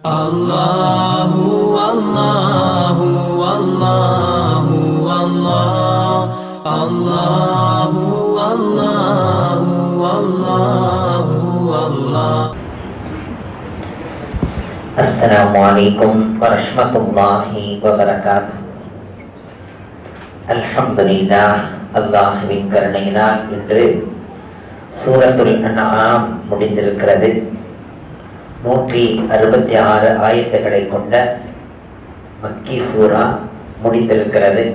الله والله والله والله الله والله والله والله السلام عليكم ورحمة الله وبركاته அல்ஹம்துலில்லாஹ் அல்லாஹுவின் கருணையினால் இன்று சூரத்துல் அன்ஆம் முடிந்திருக்கிறது நூற்றி அறுபத்தி ஆறு ஆயத்துக்களை கொண்ட மக்கி சூரா முடிந்திருக்கிறது.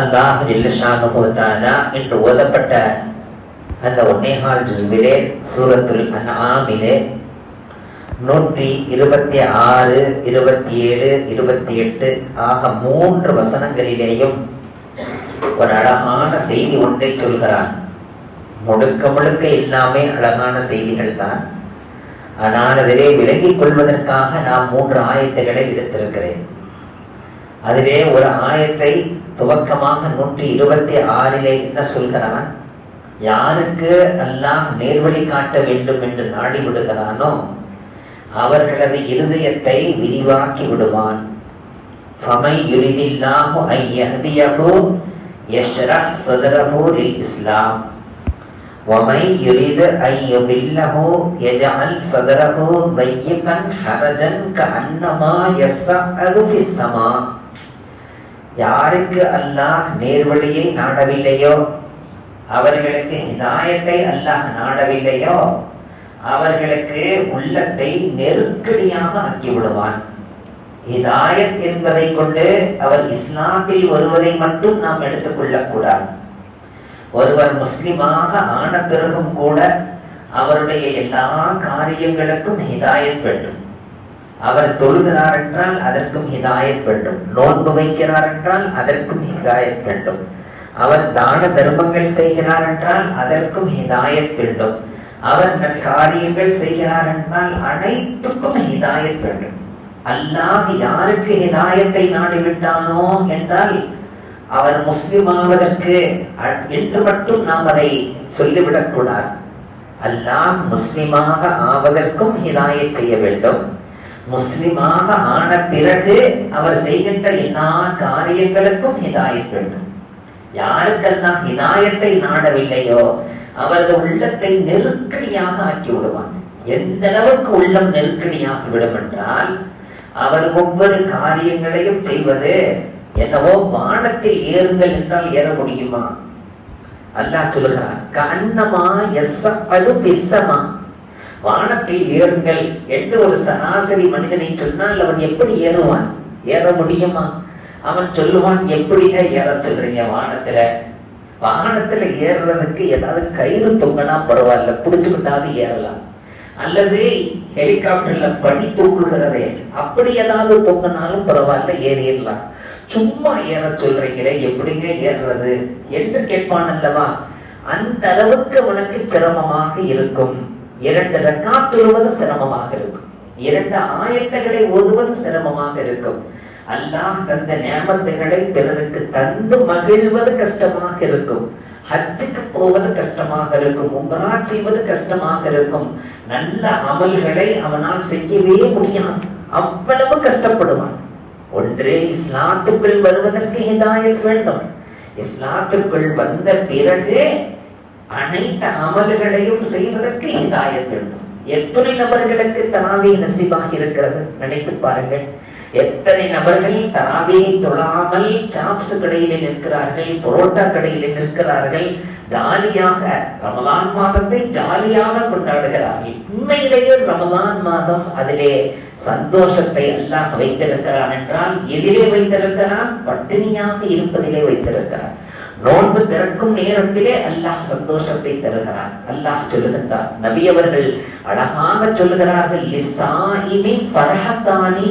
அல்லாஹ் ஜில்லஷானுபவத்தானா என்று ஓதப்பட்ட அந்த ஒன்னேகால் ஜுஸ்பிலே சூரத்துல் அன்ஆமிலே நூற்றி இருபத்தி ஆறு இருபத்தி ஏழு இருபத்தி எட்டு ஆக மூன்று வசனங்களிலேயும் ஒரு அழகான செய்தி ஒன்றை சொல்கிறான். முழுக்க முழுக்க எல்லாமே அழகான செய்திகள் தான். ஆனால் அதிலே விளங்கிக் கொள்வதற்காக நான் மூன்று ஆயத்துகளை எடுத்திருக்கிறேன். அதிலே ஒரு ஆயத்தை துவக்கமாக நூற்றி இருபத்தி ஆறிலே என்ன சொல்கிறான்? யாருக்கு அல்லாஹ் நேர்வழி காட்ட வேண்டும் என்று நாடி விடுகிறானோ அவர்களது இருதயத்தை விரிவாக்கி விடுவான். ஃபமை ஐ இஸ்லாம். ومن يريد أن يضله يجعل صدره ضيقا حرجا كأنما يصعد في السماء யாருக்கு அல்லாஹ் நேர்வழியை நாடவில்லையோ அவர்களுக்கு ஹிதாயத்தை அல்லாஹ் நாடவில்லையோ அவர்களுக்கு உள்ளத்தை நெருக்கடியாக ஆக்கி விடுவான் ஹிதாயத் என்பதை கொண்டு அவர் இஸ்லாத்தில் வருவதை மட்டும் நாம் எடுத்துக்கொள்ளக் கூடாது ஒருவர் முஸ்லிமாக ஆன பிறகும் கூட அவருடைய எல்லா காரியங்களுக்கும் ஹிதாயத் வேண்டும். அவர் தொழுகிறார் என்றால் அதற்கும் ஹிதாயத் வேண்டும். நோன்பு வைக்கிறார் என்றால் அதற்கும் ஹிதாயத் வேண்டும். அவர் தான தர்மங்கள் செய்கிறார் என்றால் அதற்கும் ஹிதாயத் வேண்டும். அவர் காரியங்கள் செய்கிறார் என்றால் அனைத்துக்கும் ஹிதாயத் வேண்டும். அல்லாஹ் யாருக்கு ஹிதாயத்தை நாடிவிட்டானோ என்றால் அவர் முஸ்லிம் ஆவதற்கு என்று மட்டும் நாம் அதை சொல்லிவிடக் கூடாது அல்லாஹ் முஸ்லிமாக ஆவதற்கும் ஹிதாயத் செய்ய வேண்டும். முஸ்லிமாக ஆன பிறகு அவர் செய்கின்ற எல்லா காரியங்களுக்கும் ஹிதாயத் வேண்டும். யாருக்கெல்லாம் ஹிதாயத்தை நாடவில்லையோ அவரது உள்ளத்தை நெருக்கடியாக ஆக்கி விடுவான் எந்த அளவுக்கு உள்ளம் நெருக்கடியாகி விடும் என்றால் அவர் ஒவ்வொரு காரியங்களையும் செய்வது என்னவோ வானத்தில் ஏறுங்கள் என்றால் ஏற முடியுமா? அல்லாஹ் சொல்லுகிறான் கண்ணமா எஸ்ஸது பிசமா வானத்தில் ஏறுங்கள் என்று ஒரு சராசரி மனிதனை சொன்னால் அவன் எப்படி ஏறுவான்? ஏற முடியுமா? அவன் சொல்லுவான் எப்படிங்க ஏற சொல்றீங்க வானத்துல? வாகனத்துல ஏறுறதுக்கு ஏதாவது கயிறு தொங்கினா பரவாயில்ல பிடிச்சுக்கிட்டாவது ஏறலாம். அல்லது ஹெலிகாப்டர்ல படி தூங்குகிறதே அப்படி ஏதாவது தொங்கினாலும் பரவாயில்ல ஏறிடலாம். சும்மா ஏற சொல்றீங்களே எப்படிங்க ஏறுறது? என்று கேட்பான் அல்லவா? அந்த அளவுக்கு உனக்கு சிரமமாக இருக்கும். இரண்டு ரக்காத்துழுவது சிரமமாக இருக்கும். இரண்டு ஆயத்தங்களை ஓதுவது சிரமமாக இருக்கும். அல்லாஹ் தந்த நியமத்துகளை பிறருக்கு தந்து மகிழ்வது கஷ்டமாக இருக்கும். ஹஜ்ஜுக்கு போவது கஷ்டமாக இருக்கும். உம்ரா செய்வது கஷ்டமாக இருக்கும். நல்ல அமல்களை அவனால் செய்யவே முடியாது. அவ்வளவு கஷ்டப்படுவான். ஒன்று இஸ்லாத்துக்குள் வருவதற்கு ஹிதாயத் வேண்டும். இஸ்லாத்துக்குள் வந்த பிறகு அனைத்து அமல்களையும் செய்வதற்கு ஹிதாயத் வேண்டும். எத்தனை நபர்களுக்கு தராவி நசிபாக இருக்கிறது? நினைத்து பாருங்கள். எத்தனை நபர்கள் தராவியை தொழாமல் சாப்ஸ் கடையில நிற்கிறார்கள் புரோட்டா கடையில நிற்கிறார்கள் ஜாலியாக ரமலான் மாதத்தை ஜாலியாக கொண்டாடுகிறார்கள். உண்மையிலேயே ரமலான் மாதம் அதிலே சந்தோஷத்தை அல்லாஹ் வைத்திருக்கிறான் என்றால் எதிரே வைத்திருக்கிறான் பட்டினியாக இருப்பதிலே வைத்திருக்கிறான். நோன்பு திறக்கும் நேரத்திலே அல்லாஹ் சந்தோஷத்தை தருகிறான். அல்லாஹ் சொல்லுகின்றார் நபி அவர்கள் அழகாக சொல்லுகிறார்கள்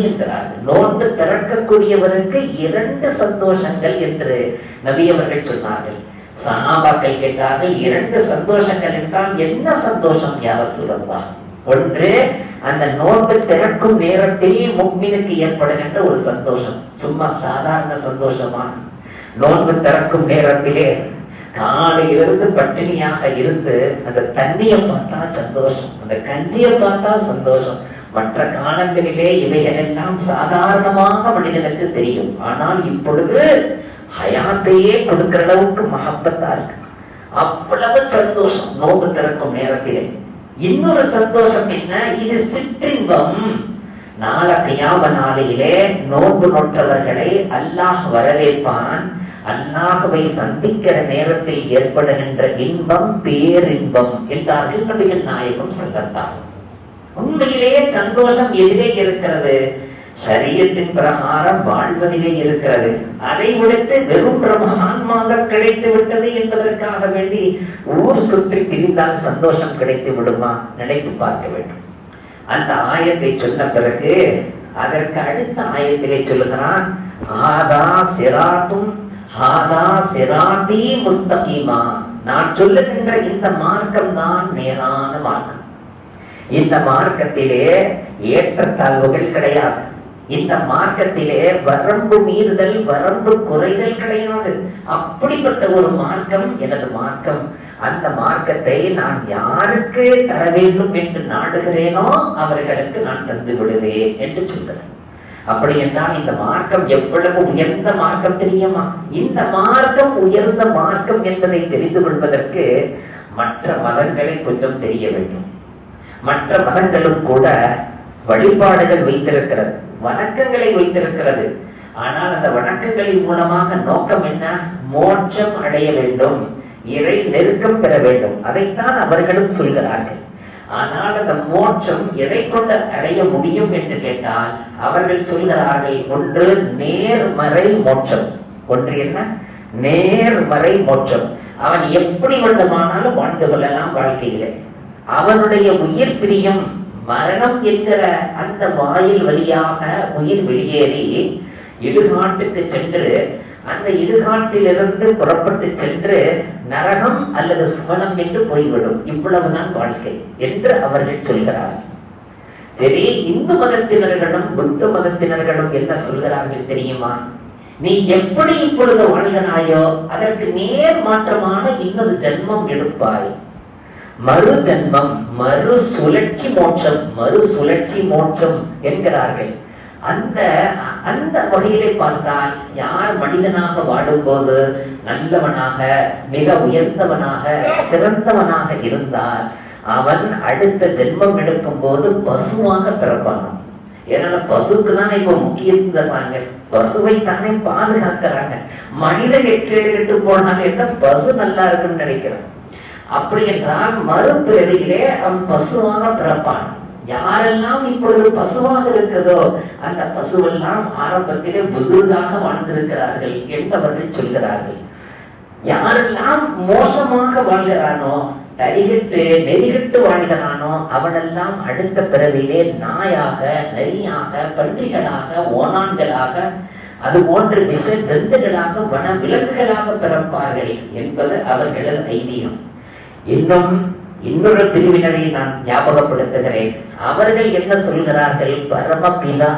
என்கிறார் நோன்பு திறக்கக்கூடியவருக்கு இரண்டு சந்தோஷங்கள் என்று நபி அவர்கள் சொன்னார்கள். சஹாபாக்கள் கேட்டார்கள் இரண்டு சந்தோஷங்கள் என்றால் என்ன சந்தோஷம் யார சொல்லப்பா ஒன்று அந்த நோன்பு திறக்கும் நேரத்தில் முக்மினுக்கு ஏற்படுகின்ற ஒரு சந்தோஷம். சும்மா சாதாரண சந்தோஷமா? நோன்பு திறக்கும் நேரத்திலே காலையிலிருந்து பட்டினியாக இருந்து அந்த தண்ணியை பார்த்தா சந்தோஷம் அந்த கஞ்சியை பார்த்தா சந்தோஷம். மற்ற காலங்களிலே இவைகள் எல்லாம் சாதாரணமாக மனிதனுக்கு தெரியும். ஆனால் இப்பொழுது ஹயாத்தையே கொடுக்கிற அளவுக்கு மகப்பத்தா இருக்கு. அவ்வளவு சந்தோஷம் நோன்பு திறக்கும் நேரத்திலே. இன்னொரு சந்தோஷம் என்ன? இது சிற்றின்பம். நாள கியாம நாளையிலே நோன்பு நோற்றவர்களை அல்லாஹ் வரவேற்பான். அல்லாஹுவை சந்திக்கிற நேரத்தில் ஏற்படுகின்ற இன்பம் பேரின்பம் என்றார்கள் நபிகள் நாயகம் சங்கத்தார். உண்மையிலேயே சந்தோஷம் எதிரே இருக்கிறது. சரியத்தின் பிரகாரம் வாழ்வதிலே இருக்கிறது. அதை விடுத்து வெறும் பிரமான்மாக கிடைத்து விட்டது என்பதற்காக வேண்டி ஊர் சுற்றி திரிந்தால் சந்தோஷம் கிடைத்து விடுமா? நினைத்து பார்க்க வேண்டும். அந்த ஆயத்தை சொன்ன பிறகு அதற்கு அடுத்த ஆயத்திலே சொல்லுகிறான் ஆதா சிராத்தும் ஆதா சிராதி முஸ்தகிமா. நான் சொல்லுகின்ற இந்த மார்க்கம் தான் நேரான மார்க்கம். இந்த மார்க்கத்திலே ஏற்றத்தாழ்வுகள் கிடையாது. இந்த மார்க்கத்திலே வரம்பு மீறுதல் வரம்பு குறைதல் கிடையாது. அப்படிப்பட்ட ஒரு மார்க்கம் எனது மார்க்கம். அந்த மார்க்கத்தை நான் யாருக்கு தர வேண்டும் என்று நாடுகிறேனோ அவர்களுக்கு நான் தந்து விடுவேன் என்று சொல்கிறேன் அப்படி என்றால் இந்த மார்க்கம் எவ்வளவு உயர்ந்த மார்க்கம் தெரியுமா? இந்த மார்க்கம் உயர்ந்த மார்க்கம் என்பதை தெரிந்து கொள்வதற்கு மற்ற மதங்களை கொஞ்சம் தெரிய வேண்டும். மற்ற மதங்களும் கூட வழிபாடுகள் வைத்திருக்கிறது. வணக்கங்களை வைத்திருக்கிறது. ஆனால் அந்த வணக்கங்களின் மூலமாக நோக்கம் என்ன? மோட்சம் அடைய வேண்டும். இறை நெருக்கம் பெற வேண்டும். அதைத்தான் அவர்களும் சொல்கிறார்கள். ஆனால் அந்த மோட்சம் எதை கொண்டு அடைய முடியும் என்று கேட்டால் அவர்கள் சொல்கிறார்கள் ஒன்று நேர்மறை மோட்சம். ஒன்று என்ன? நேர்மறை மோட்சம். அவன் எப்படி வேண்டுமானாலும் வாழ்ந்து கொள்ளலாம் வாழ்க்கையிலே. அவனுடைய உயிர் பிரியம் மரணம் என்கிற அந்த வாயில் வழியாக உயிர் வெளியேறி இடுகாட்டுக்கு சென்று அந்த இடுகாட்டிலிருந்து புறப்பட்டு சென்று நரகம் அல்லது சுவனம் என்று போய்விடும். இவ்வளவுதான் வாழ்க்கை என்று அவர்கள் சொல்கிறார்கள். சரி இந்து மதத்தினர்களும் புத்த மதத்தினர்களும் என்ன சொல்கிறார்கள் தெரியுமா? நீ எப்படி இப்பொழுது வாழ்கிறாயோ அதற்கு நேர் மாற்றமான இன்னொரு ஜென்மம் எடுப்பாய். மறு ஜென்மம் மறு சுழற்சி மோட்சம் மறு சுழற்சி மோட்சம் என்கிறார்கள். அந்த அந்த வகையிலே பார்த்தால் யார் மனிதனாக வாடும்போது நல்லவனாக மிக உயர்ந்தவனாக சிறந்தவனாக இருந்தால் அவன் அடுத்த ஜென்மம் எடுக்கும் போது பசுவாக பிறப்பான். ஏன்னா பசுக்கு தானே இப்ப முக்கியத்துவம் தர்றாங்க பசுவை தானே பாதுகாக்கிறாங்க. மனிதன் எட்டு கெட்டு போனாலே என்ன? பசு நல்லா இருக்குன்னு நினைக்கிறான். அப்படி என்றால் மறுபிறவியிலே அவன் பசுவாக பிறப்பான். யாரெல்லாம் இப்பொழுது பசுவாக இருக்கிறதோ அந்த பசுவெல்லாம் ஆரம்பத்திலே புசுர்காக வாழ்ந்திருக்கிறார்கள் என்பவர்கள் சொல்கிறார்கள். யாரெல்லாம் மோசமாக வாழ்கிறானோ தரிகிட்டு நெறிகிட்டு வாழ்கிறானோ அவனெல்லாம் அடுத்த பிறவியிலே நாயாக நரியாக பன்றிகளாக ஓனான்களாக அது போன்ற விஷ ஜந்துகளாக வன விலங்குகளாக பிறப்பார்கள் என்பது அவர்களது ஐதீகம். இன்னும் இன்னொரு பிரிவினரை நான் ஞாபகப்படுத்துகிறேன். அவர்கள் என்ன சொல்கிறார்கள்? பரமபிதா.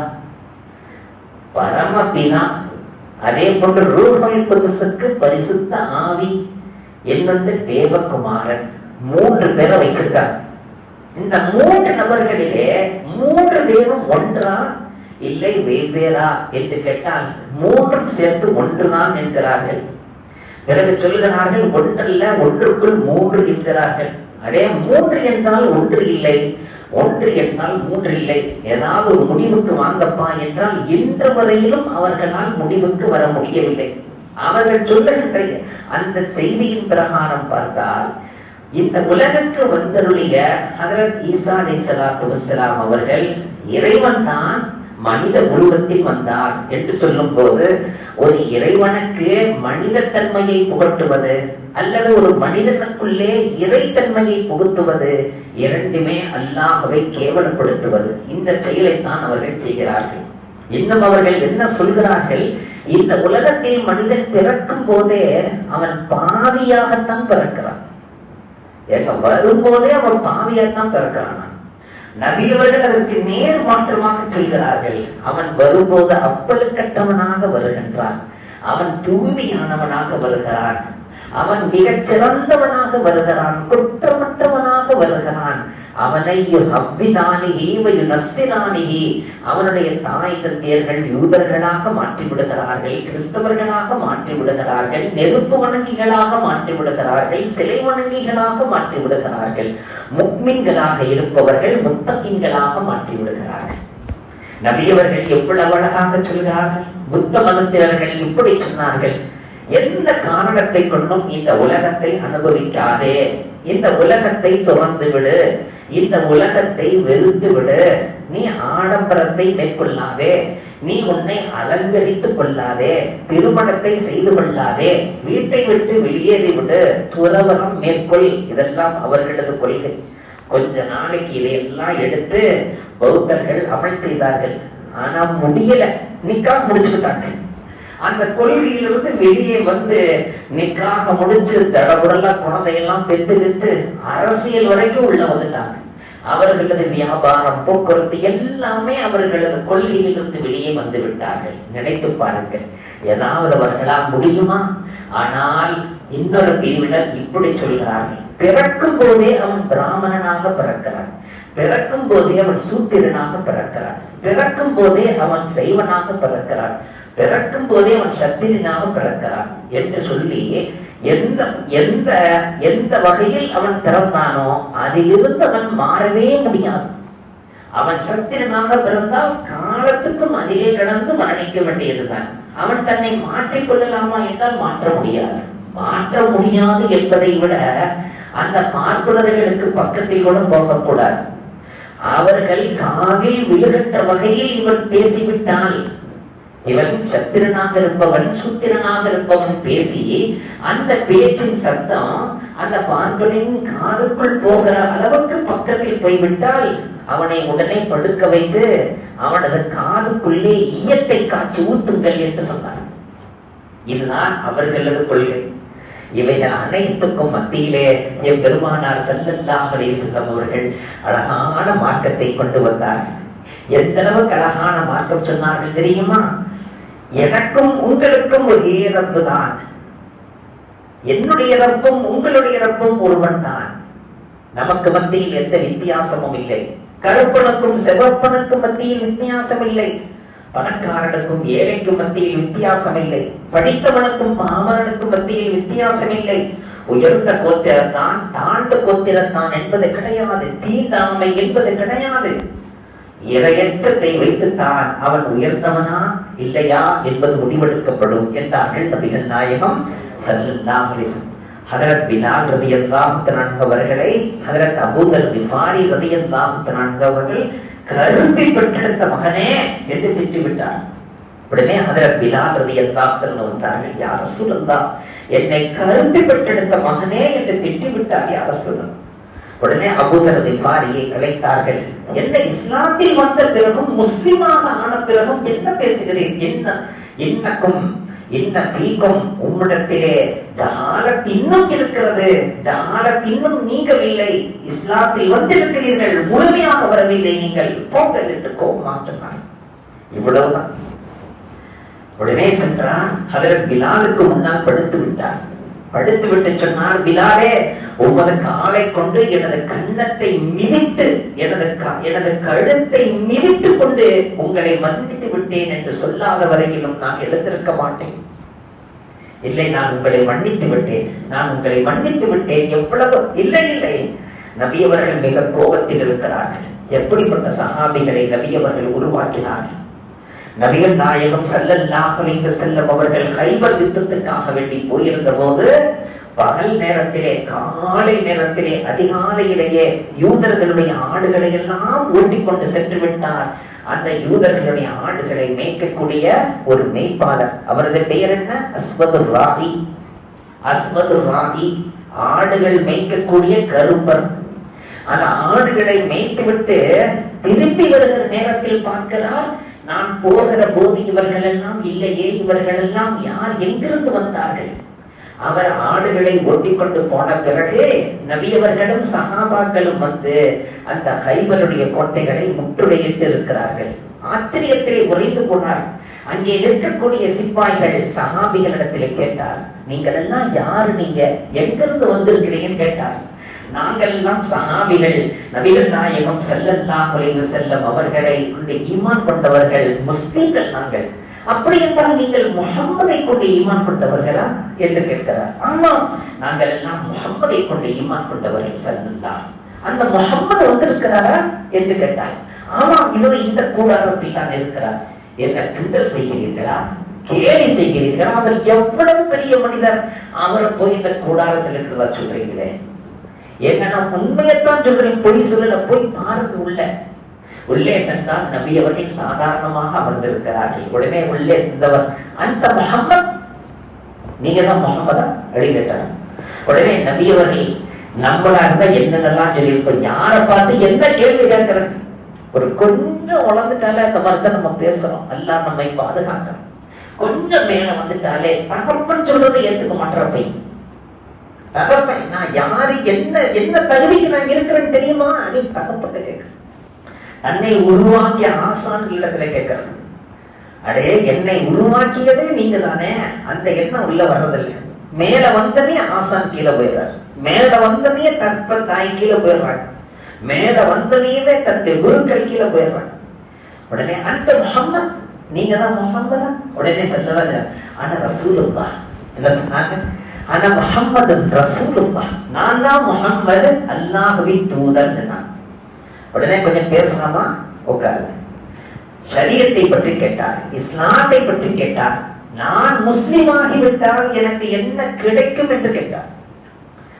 பரமபிதா அதே போன்று ரூஹல் புதுசுக்கு பரிசுத்த ஆவி என்னொன்று தேவகுமாரன். மூன்று பேரை வச்சிருக்காங்க இந்த மூன்று நபர்களிலே மூன்று பேரும் ஒன்றா இல்லை வெவ்வேறா என்று கேட்டால் மூன்றும் சேர்த்து ஒன்றுதான் என்கிறார்கள். பிறகு சொல்லுகிறார்கள் ஒன்றல்ல ஒன்றுக்குள் மூன்று என்கிறார்கள். அடே மூன்று என்றால் ஒன்று இல்லை. ஒன்று என்றால் மூன்று இல்லை. ஏதாவது ஒரு முடிவுக்கு வாங்கப்பா என்றால் இன்று வரையிலும் அவர்களால் முடிவுக்கு வர முடியவில்லை. அவர்கள் சொல்லுகின்ற அந்த செய்தியின் பிரகாரம் பார்த்தால் இந்த உலகத்து வந்தருளிய ஹதரத் ஈசா அலை சலாத்து வசலாம் அவர்கள் இறைவன் தான் மனித உருவத்தில் வந்தார் என்று சொல்லும் போது ஒரு இறைவனுக்கு மனித தன்மையை புகட்டுவது அல்லது ஒரு மனிதனுக்குள்ளே இறைத்தன்மையை புகுத்துவது இரண்டுமே அல்லாஹவை கேவலப்படுத்துவது. இந்த செயலைத்தான் அவர்கள் செய்கிறார்கள். இன்னும் அவர்கள் என்ன சொல்கிறார்கள்? இந்த உலகத்தில் மனிதன் பிறக்கும் போதே அவன் பாவியாகத்தான் பிறக்கிறான். வரும்போதே அவன் பாவியாகத்தான் பிறக்கிறான். நபியவர்கள் அதற்கு நேர் மாற்றமாக செய்கிறார்கள் அவன் வரும்போது அப்பலுக்கட்டவனாக வருகின்றான். அவன் தூய்மையானவனாக வருகிறான். அவன் மிகச் சிறந்தவனாக வருகிறான். குற்றமற்றவனாக வருகிறான். அவனை ஹவ்விதானிகி அவனுடைய தாய் தந்தையர்கள் யூதர்களாக மாற்றி விடுகிறார்கள் கிறிஸ்தவர்களாக மாற்றி விடுகிறார்கள் நெருப்பு வணங்கிகளாக மாற்றி விடுகிறார்கள் சிலை வணங்கிகளாக மாற்றி விடுகிறார்கள் முக்மின்களாக இருப்பவர்கள் முத்தகின்களாக மாற்றி விடுகிறார்கள் நபியவர்கள் எவ்வளவு அழகாக சொல்கிறார்கள் புத்த மதத்தினர்கள் இப்படி சொன்னார்கள். எந்த காரணத்தை கொண்டும் இந்த உலகத்தை அனுபவிக்காதே. இந்த உலகத்தை துறந்து விடு இந்த உலகத்தை வெறுத்து விடு. நீ ஆடம்பரத்தை மேற்கொள்ளாதே. நீ உன்னை அலங்கரித்துக் கொள்ளாதே. திருமணத்தை செய்து கொள்ளாதே. வீட்டை விட்டு வெளியேறி விடு. துறவரம் மேற்கொள். இதெல்லாம் அவர்களது கொள்கை. கொஞ்ச நாளைக்கு இதையெல்லாம் எடுத்து பௌத்தர்கள் அமல் செய்தார்கள். ஆனா முடியல. நிக்கா முடிச்சுக்கிட்டாங்க. அந்த கொள்கையிலிருந்து வெளியே வந்து நிக்காக முடிச்சு தடபுடலா குழந்தையெல்லாம் பெத்து வித்து அரசியல் வரைக்கும் உள்ள வந்துட்டாங்க. அவர்களது வியாபாரம் போக்குவரத்து எல்லாமே அவர்களது கொள்கையிலிருந்து வெளியே வந்து விட்டார்கள். நினைத்து பாருங்கள். ஏதாவது அவர்களால் முடியுமா? ஆனால் இன்னொரு பிரிவினர் இப்படி சொல்கிறார்கள். பிறக்கும் போதே அவன் பிராமணனாக பிறக்கிறான். பிறக்கும் போதே அவன் சூத்திரனாக பிறக்கிறான். பிறக்கும் போதே அவன் செய்வனாக பிறக்கிறான். பிறக்கும் போதே அவன் சத்திரியனாக பிறக்கிறான் என்று சொல்லி எந்த எந்த எந்த வகையில் அவன் பிறந்தானோ அதிலிருந்து அவன் மாறவே முடியாது. அவன் சத்திரனாக பிறந்தால் காலத்துக்கும் அதிலே கடந்து மரணிக்க வேண்டியதுதான். அவன் தன்னை மாற்றிக் கொள்ளலாமா என்றால் மாற்ற முடியாது. மாற்ற முடியாது என்பதை விட அந்த பார்ப்பனர்களுக்கு பக்கத்தில் கூட போகக்கூடாது. அவர்கள் காதில் விழுகின்ற வகையில் இவன் பேசிவிட்டால் இவன் சத்திரனாக இருப்பவன் சுத்திரனாக இருப்பவன் பேசி அந்த பேச்சின் சத்தம் அந்த பார்ப்பனின் காதுக்குள் போகிற அளவுக்கு பக்கத்தில் போய்விட்டால் அவனை உடனே படுக்க வைத்து அவனது காதுக்குள்ளே ஈயத்தை காட்சி ஊத்துங்கள் என்று சொன்னார். இதுதான் அவர்களது கொள்கை. இவைகள் அனைத்துக்கும் மத்தியிலே என் பெருமானார் செல்லல்லாஹ் அலிசுல்லம் அவர்கள் அழகான மார்க்கத்தை கொண்டு வந்தார்கள். எந்த அளவுக்கு அழகான மார்க்கம் சொன்னார்கள் தெரியுமா? எனக்கும் உங்களுக்கும் ஒரே ரப்பு தான். என்னுடைய ரப்பும் உங்களுடைய ரப்பும் ஒருவன் தான். நமக்கு மத்தியில் எந்த வித்தியாசமும் இல்லை. கருப்பனுக்கும் செவப்பனுக்கும் மத்தியில் வித்தியாசம் இல்லை பணக்காரனுக்கும் ஏழைக்கும் மத்தியில் வித்தியாசம் இல்லை படித்தவனுக்கும் பாமரனுக்கும் மத்தியில் வித்தியாசம் இல்லை உயர்ந்த கோத்திரத்தான் தாழ்ந்த கோத்திரத்தான் என்பது கிடையாது. தீண்டாமை என்பது கிடையாது. இரையச்சத்தை வைத்துத்தான் அவன் உயர்ந்தவனா? இல்லையா என்பது முடிவெடுக்கப்படும் என்றார்கள் நபிகள் நாயகம் சல்லல்லாஹு ஹதரத் பிலால் ரதியல்லாம் தஆலா அவர்களை ஹதரத் அபூதர் பிபாரி ரதியல்லாம் தஆலா அவர்கள் கரும்பி பெற்றெடுத்த மகனே என்று திட்டிவிட்டார். உடனே ஹதரத் பிலால் ரதியல்லாம் தஆலா வந்தார்கள். யார் ரசூலல்லாஹ் என்னை கரும்பி பெற்றெடுத்த மகனே என்று திட்டிவிட்டார் யார் ரசூலல்லாஹ். உடனே அபூதர் திஃபாரியை அழைத்தார்கள். என்ன இஸ்லாத்தில் வந்த பிறகும் முஸ்லிமாக ஆன பிறகும் என்ன பேசுகிறேன் என்ன என்னக்கும் என்ன பீக்கும் உம்மிடத்திலே ஜஹாலத் இன்னும் இருக்கிறது. ஜஹாலத் இன்னும் நீங்கவில்லை. இஸ்லாத்தில் வந்திருக்கிறீர்கள். முழுமையாக வரவில்லை. நீங்கள் போங்கள் என்று கோபமாக சொன்னார். இவ்வளவுதான். உடனே சென்றார் அதற்கு பிலாலுக்கு முன்னால் படுத்து விட்டார். படுத்து விட்டு சொன்னார் பிலாலே உமது காலை கொண்டு எனது கன்னத்தை மிதித்து எனது க- எனது கழுத்தை மிதித்து கொண்டு உங்களை மன்னித்து விட்டேன் என்று சொல்லாத வரையிலும் நான் எழுந்திருக்க மாட்டேன். இல்லை நான் உங்களை மன்னித்து விட்டேன். நான் உங்களை மன்னித்து விட்டேன். எவ்வளவு? இல்லை இல்லை. நபியவர்கள் மிக கோபத்தில் இருக்கிறார்கள். எப்படிப்பட்ட சகாபிகளை நபியவர்கள் உருவாக்கினார்கள்? நபிகள் நாயகம் ஸல்லல்லாஹு அலைஹி வஸல்லம் அவர்கள் கைபர் யுத்தத்துக்காக வேண்டி போயிருந்த போது பகல் நேரத்திலே காலை நேரத்திலே அதிகாலையிலேயே யூதர்களுடைய ஆடுகளை எல்லாம் ஓட்டிக்கொண்டு சென்று விட்டார். அந்த யூதர்களுடைய ஆடுகளை மேய்க்கக்கூடிய ஒரு மேய்ப்பாளர். அவரது பெயர் என்ன? அஸ்வது ராகி. அஸ்வது ராகி ஆடுகள் மேய்க்கக்கூடிய கருப்பர். அந்த ஆடுகளை மேய்த்துவிட்டு திரும்பி வருகிற நேரத்தில் பார்க்கிறார் நான் போகிற போது இவர்கள் எல்லாம் இல்லையே இவர்கள் எல்லாம் யார் எங்கிருந்து வந்தார்கள்? அவர் ஆடுகளை ஓட்டிக்கொண்டு போன பிறகு நபியவர்களும் சகாபாக்களும் வந்து அந்த ஹைபருடைய கோட்டைகளை முற்றுகையிட்டு இருக்கிறார்கள். ஆச்சரியத்திலே உறைந்து போனார். அங்கே இருக்கக்கூடிய சிப்பாய்கள் சகாபிகளிடத்திலே கேட்டார் நீங்கள் எல்லாம் யாரு நீங்க? எங்கிருந்து வந்திருக்கிறீங்கன்னு கேட்டார். நாங்கெல்லாம் சஹாபிகள் நபிகள் நாயகம் செல்லல்லா அலைஹி செல்லம் அவர்களை கொண்டு ஈமான் கொண்டவர்கள் முஸ்லிம்கள் நாங்கள். அப்படி என்றால் நீங்கள் முகம்மதை கொண்டு ஈமான் கொண்டவர்களா என்று கேட்கிறார். ஆமா நாங்கள் எல்லாம் முகம்மதை கொண்டு ஈமான் கொண்டவர்கள் செல்லல்லா அந்த முகம்மது வந்திருக்கிறாரா என்று கேட்டார். ஆமாம் இதோ இந்த கூடாரத்தில் தான் இருக்கிறார். என்ன கிண்டல் செய்கிறீர்களா? கேலி செய்கிறீர்களா? அவர் எவ்வளவு பெரிய மனிதர்? அவரை போய் இந்த கூடாரத்தில் இருக்கிறதா சொல்றீங்களே. என்னன்னா நான் உண்மையத்தான் சொல்றேன். பொய் சொல்லல போய் பாருங்க உள்ள. உள்ளே சென்றால் நபி அவர்கள் சாதாரணமாக அமர்ந்திருக்கிறார்கள். உடனே உள்ளே சென்றவர் அந்த முகம்மது நீங்க தான் முகமதா அப்படி உடனே நபி அவர்கள் நம்மளா இருந்தா என்னென்னலாம் சொல்லியிருப்போம் யாரை பார்த்து என்ன கேள்வி கேட்கிறேன்? ஒரு கொஞ்சம் வளர்ந்துட்டாலே அந்த மாதிரி தான் நம்ம பேசுறோம். எல்லாம் நம்மை பாதுகாக்கணும். கொஞ்சம் மேல வந்துட்டாலே தகப்பன் சொல்றதை ஏத்துக்க மாட்டேறப்பை தகப்பன் நான் யாரு என்ன என்ன தகுதிக்கு நான் இருக்கிறேன்னு தெரியுமா? அப்படின்னு தகப்பட்ட கேட்கிறேன். தன்னை உருவாக்கிய ஆசான் இல்லத்துல கேட்கிறேன். அடே என்னை உருவாக்கியதே நீங்க தானே அந்த எண்ணம் உள்ள வர்றதில்லை. மேல வந்தனே ஆசான் கீழே போயிடுறாரு. மேல வந்தனே தகப்பன் தாய் கீழே போயிடுறாங்க மேல வந்தனையவே தன்னுடைய குருக்கள் கீழே போயிடுறாங்க உடனே அந்த முகம்மது. நீங்க தான் முகம்மதா? உடனே சொல்லதான் ஆனா ரசூலுல்லா என்ன சொன்னாங்க? ஆனா முகம்மது ரசூலுல்லா நான் தான் முகம்மது அல்லாஹுவின் தூதன் நான் உடனே கொஞ்சம் பேசலாமா உட்காருங்க சரியத்தை பற்றி கேட்டார் இஸ்லாத்தை பற்றி கேட்டார் நான் முஸ்லிம் ஆகிவிட்டால் எனக்கு என்ன கிடைக்கும் என்று கேட்டார்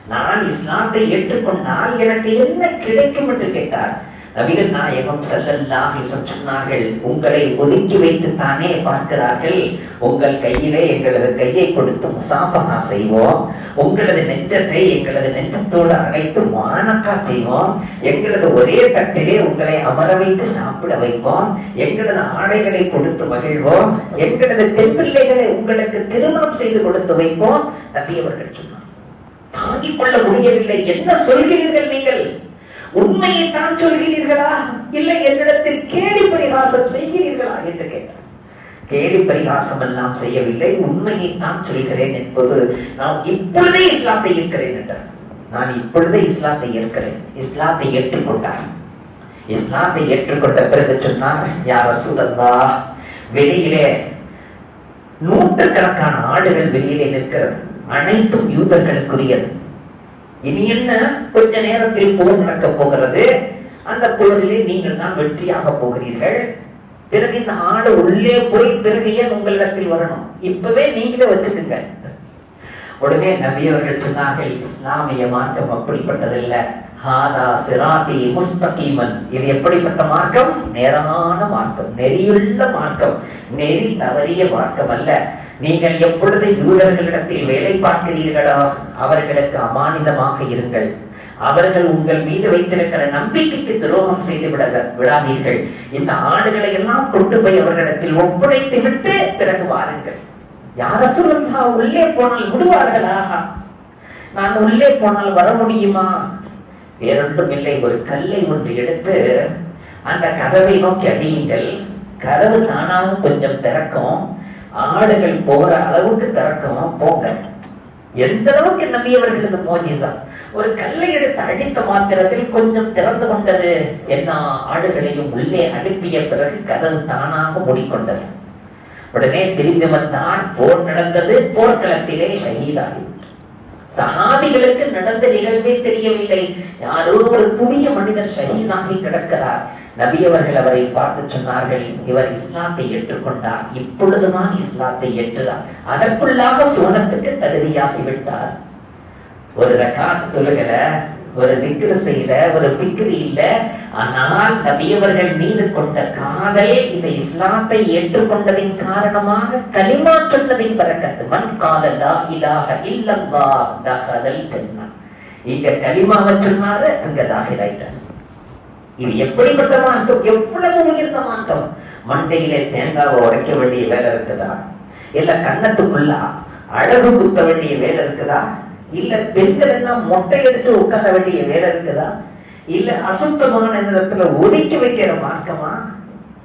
நான் இஸ்லாத்தை ஏற்றுக்கொண்டால் எனக்கு என்ன கிடைக்கும் என்று கேட்டார் நபிகள் நாயகம் ஸல்லல்லாஹு சொன்னார்கள் உங்களை ஒதுக்கி வைத்து தானே பார்க்கிறார்கள். உங்கள் கையிலே எங்களது கையை கொடுத்து முசாபகா செய்வோம். உங்களது நெஞ்சத்தை எங்களது நெஞ்சத்தோடு அடைத்து மானக்கா செய்வோம். எங்களது ஒரே தட்டிலே உங்களை அமர வைத்து சாப்பிட வைப்போம். எங்களது ஆடைகளை கொடுத்து மகிழ்வோம். எங்களது பெண் பிள்ளைகளை உங்களுக்கு திருமணம் செய்து கொடுத்து வைப்போம். நபி அவர்கள் சொன்னார் தாங்கிக் கொள்ள முடியவில்லை. என்ன சொல்கிறீர்கள் நீங்கள்? உண்மையை தான் சொல்கிறீர்களா? இல்லை என்னிடத்தில் கேலி பரிகாசம் செய்கிறீர்களா என்று கேட்டார். கேலி பரிகாசம் எல்லாம் செய்யவில்லை உண்மையை தான் சொல்கிறேன் என்பது நான் இப்பொழுதே இஸ்லாத்தை இருக்கிறேன் என்றார். நான் இப்பொழுதே இஸ்லாத்தை ஏற்கிறேன். இஸ்லாத்தை ஏற்றுக்கொண்டார். இஸ்லாத்தை ஏற்றுக்கொண்ட பிறகு சொன்னார் யார் ரசூலல்லா வெளியிலே நூற்றுக்கணக்கான ஆடுகள் வெளியிலே நிற்கிறது. அனைத்தும் யூதர்களுக்குரியது. இனி என்ன? கொஞ்ச நேரத்தில் போர் நடக்க போகிறது. அந்த போரிலே நீங்கள் தான் வெற்றியாக போகிறீர்கள். பிறகு இந்த ஆடு உள்ளே போய் பிறகு ஏன் உங்களிடத்தில் வரணும்? இப்பவே நீங்களே வச்சுக்குங்க. உடனே நபி அவர்கள் சொன்னார்கள் இஸ்லாமிய மார்க்கம் அப்படிப்பட்டதில்லை. ஹாதா சிராதி முஸ்தகீமன். இது எப்படிப்பட்ட மார்க்கம்? நேரான மார்க்கம் நெறியுள்ள மார்க்கம் நெறி தவறிய மார்க்கம் அல்ல. நீங்கள் எப்பொழுது யூதர்களிடத்தில் வேலை பார்க்கிறீர்களோ? அவர்களுக்கு அமானிதமாக இருங்கள். அவர்கள் உங்கள் மீது வைத்திருக்கிற நம்பிக்கைக்கு துரோகம் செய்து விட விடாதீர்கள். இந்த ஆடுகளை எல்லாம் கொண்டு போய் அவர்களிடத்தில் ஒப்படைத்து விட்டு பிறகு வாருங்கள். யார சொல்லுங்க உள்ளே போனால் விடுவார்களா நான் உள்ளே போனால் வர முடியுமா? வேறொன்றும் இல்லை. ஒரு கல்லை ஒன்று எடுத்து அந்த கதவை நோக்கி அடியுங்கள். கதவு தானாக கொஞ்சம் திறக்கும். ஆடுகள் போற அளவுக்கு திறக்கும். போங்க எந்த அளவுக்கு நம்பியவர்களது மோஜிசா? ஒரு கல்லை எடுத்து அடித்த மாத்திரத்தில் கொஞ்சம் திறந்து கொண்டது. எல்லா ஆடுகளையும் உள்ளே அனுப்பிய பிறகு கதவு தானாக மூடிக்கொண்டது. உடனே திரும்பி வந்தான் போர் நடந்தது. போர்க்களத்திலே ஷஹீதாகி. சஹாபிகளுக்கு நடந்த நிகழ்வே தெரியவில்லை. யாரோ ஒரு புதிய மனிதர் ஷஹீதாகி கிடக்கிறார். நபி அவர்கள் அவரை பார்த்து சொன்னார்கள் இவர் இஸ்லாத்தை ஏற்றுக்கொண்டார். இப்பொழுதுதான் இஸ்லாத்தை ஏற்றுறார் அதற்குள்ளாக சோனத்துக்கு தகுதியாகி விட்டார் ஒரு ரகாத் தொழுகல ஒரு திக்ரு செய்யல ஒரு பிக்ரி இல்ல. ஆனால் நபியவர்கள் மீது கொண்ட காதல் இந்த இஸ்லாத்தை ஏற்றுக்கொண்டதின் காரணமாக களிமா சொன்னதின் பறக்கத்து. மண் காலல்லா இலாக இல்லல்லா தகதல் சொன்னார் இங்க களிமாவை சொன்னாரு அங்க தாகிலாயிட்டார் இது எப்படிப்பட்ட மார்க்கம் எவ்வளவு உயர்ந்த மார்க்கம் மண்டையிலே தேங்காவை உடைக்க வேண்டிய வேலை இருக்குதா? இல்ல கன்னத்துக்குள்ள அழகு குத்த வேண்டிய வேலை இருக்குதா? இல்ல பெண்கள் எல்லாம் மொட்டை எடுத்து உட்கார வேண்டிய வேலை இருக்குதா? இல்ல அசுத்தமான நேரத்துல ஒதுக்கி வைக்கிற மார்க்கமா?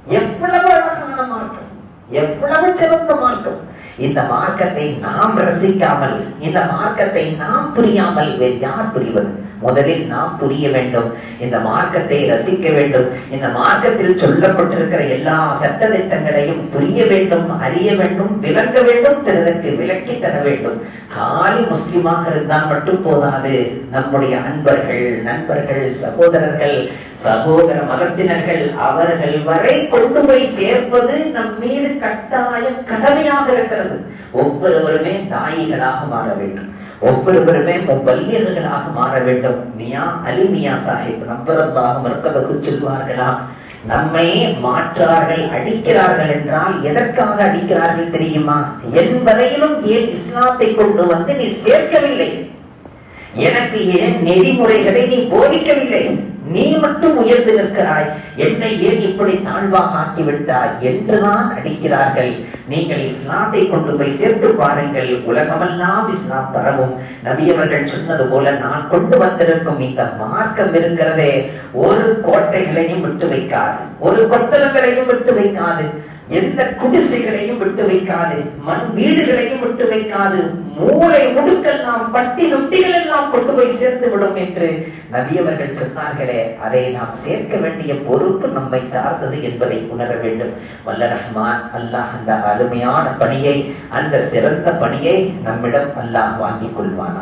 எவ்வளவு அழகான மார்க்கம். எவ்வளவு சிறந்த மார்க்கம். இந்த மார்க்கத்தை நாம் ரசிக்காமல் இந்த மார்க்கத்தை நாம் புரியாமல் வேறு யார் புரிவது? முதலில் நாம் புரிய வேண்டும். இந்த மார்க்கத்தை ரசிக்க வேண்டும். இந்த மார்க்கத்தில் சொல்லப்பட்டிருக்கிற எல்லா சட்ட திட்டங்களையும் புரிய வேண்டும் அறிய வேண்டும் விளங்க வேண்டும் பிறருக்கு விளக்கி தர வேண்டும். காலி முஸ்லிமாக இருந்தால் மட்டும் போதாது. நம்முடைய அன்பர்கள் நண்பர்கள் சகோதரர்கள் சகோதர மதத்தினர்கள் அவர்கள் வரை கொண்டு போய் சேர்ப்பது நம் மீது கட்டாய கடமையாக இருக்கிறது. ஒவ்வொருவருமே தாயிகளாக மாற வேண்டும். ஒவ்வொருவருமே வல்லியர்களாக மாற வேண்டும். மியா அலி மியா சாஹிப் நம்பரத்தாக மறுக்கதற்கு சொல்வார்களா? நம்மை மாற்றார்கள் அடிக்கிறார்கள் என்றால் எதற்காக அடிக்கிறார்கள் தெரியுமா? என் வரையிலும் ஏன் இஸ்லாத்தை கொண்டு வந்து நீ சேர்க்கவில்லை? எனக்கு ஏன் நெறிமுறைகளை நீ போதிக்கவில்லை? நீ மட்டும் உயர்ந்து நிற்கிறாய். என்னை ஏன் இப்படி தாழ்வாக ஆக்கிவிட்டாய் என்றுதான் அடிக்கிறார்கள். நீங்கள் இஸ்லாத்தை கொண்டு போய் சேர்த்து பாருங்கள். உலகமெல்லாம் இஸ்லாம் பரவும். நபி அவர்கள் சொன்னது போல நான் கொண்டு வந்திருக்கும் இந்த மார்க்கம் இருக்கிறதே. ஒரு கோட்டைகளையும் விட்டு வைக்காது. ஒரு கொத்தளங்களையும் விட்டு வைக்காது. எந்த குடிசைகளையும் விட்டு வைக்காது மண் வீடுகளையும் விட்டு வைக்காது மூளை முடுக்கெல்லாம் பட்டி நொட்டிகள் எல்லாம் கொண்டு போய் சேர்த்து விடும் என்று நபியவர்கள் சொன்னார்களே அதை நாம் சேர்க்க வேண்டிய பொறுப்பு நம்மை சார்ந்தது என்பதை உணர வேண்டும். வல்ல ரஹ்மான் அல்லாஹ் அந்த அருமையான பணியை அந்த சிறந்த பணியை நம்மிடம் அல்லாஹ் வாங்கிக் கொள்வானா?